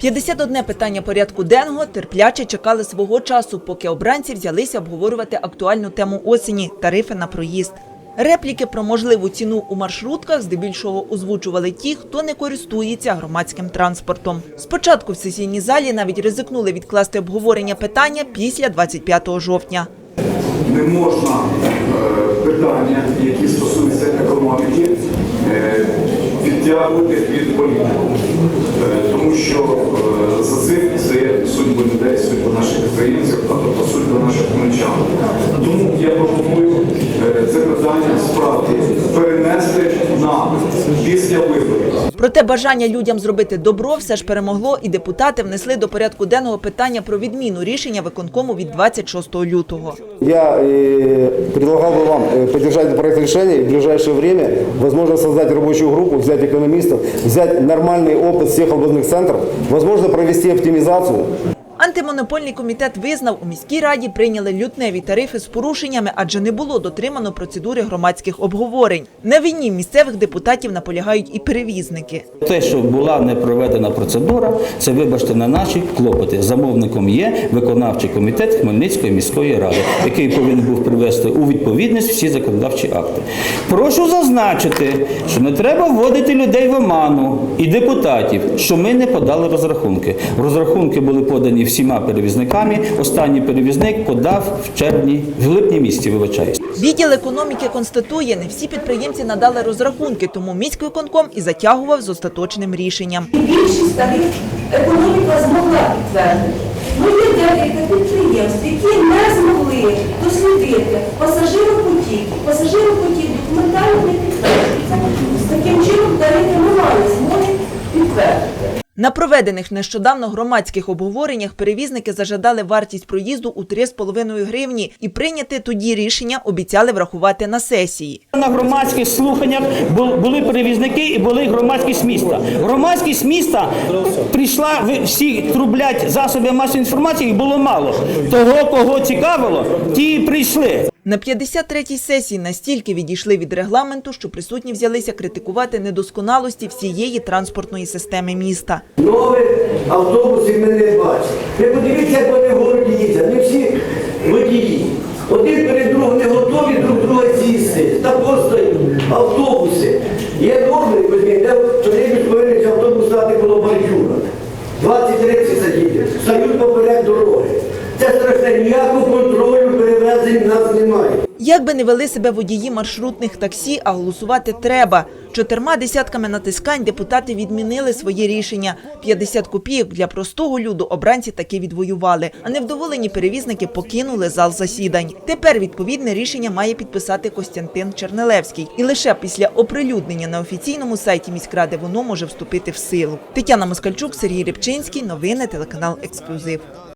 51 питання порядку денного терпляче чекали свого часу, поки обранці взялися обговорювати актуальну тему осені тарифи на проїзд. Репліки про можливу ціну у маршрутках здебільшого озвучували ті, хто не користується громадським транспортом. Спочатку в сесійній залі навіть ризикнули відкласти обговорення питання після 25 жовтня. не можна е, питання, які стосуються економіки, е, відтягувати від політики. Е, Тому що е, за цим це судьба людей, судьба наших українців, а тобто судьба наших хмельничан. Тому я пропоную е, це питання справді перенести на після виборів. Проте бажання людям зробити добро все ж перемогло, і депутати внесли до порядку денного питання про відміну рішення виконкому від 26 лютого. Я э, предлагал бы вам э, поддержать этот проект решения и в ближайшее время, возможно, создать рабочую группу, взять экономистов, взять нормальный опыт всех областных центров, возможно, провести оптимизацию. Антимонопольний комітет визнав, у міській раді прийняли лютневі тарифи з порушеннями, адже не було дотримано процедури громадських обговорень. На війні місцевих депутатів наполягають і перевізники. Те, що була не проведена процедура, це вибачте на наші клопоти. Замовником є виконавчий комітет Хмельницької міської ради, який повинен був привести у відповідність всі законодавчі акти. Прошу зазначити, що не треба вводити людей в оману і депутатів, що ми не подали розрахунки. Розрахунки були подані всіма перевізниками. Останній перевізник подав в червні, в липні місці. вибачаюсь. Відділ економіки констатує, не всі підприємці надали розрахунки, тому міськвиконком і затягував з остаточним рішенням. більшість старих економіка змогла підтвердити. Ну є декілька підприємств, які не змогли дослідити На проведених нещодавно громадських обговореннях перевізники зажадали вартість проїзду у 3,5 гривні і прийняти тоді рішення обіцяли врахувати на сесії. На громадських слуханнях були перевізники і були громадськість міста. Громадськість міста прийшла, всі трублять засоби масової інформації, їх було мало. Того, кого цікавило, ті прийшли. На 53-й сесії настільки відійшли від регламенту, що присутні взялися критикувати недосконалості всієї транспортної системи міста. Нових автобусів ми не бачимо. Ви подивіться, як вони в городі їздять. Не всі водії. Один перед другом не готові друг друга сісти. Та просто автобуси. Є норми, де потрібно повинен автобус стати коло бордюра. 20-30 сидіти. Стають поперед дороги. Це страшне, ніякого контролю в нас немає. Як би не вели себе водії маршрутних таксі, а голосувати треба. Чотирма десятками натискань депутати відмінили своє рішення. 50 копійок для простого люду обранці таки відвоювали. А невдоволені перевізники покинули зал засідань. Тепер відповідне рішення має підписати Костянтин Чернелевський. І лише після оприлюднення на офіційному сайті міськради воно може вступити в силу. Тетяна Москальчук, Сергій Рибчинський. Новини телеканал Ексклюзив.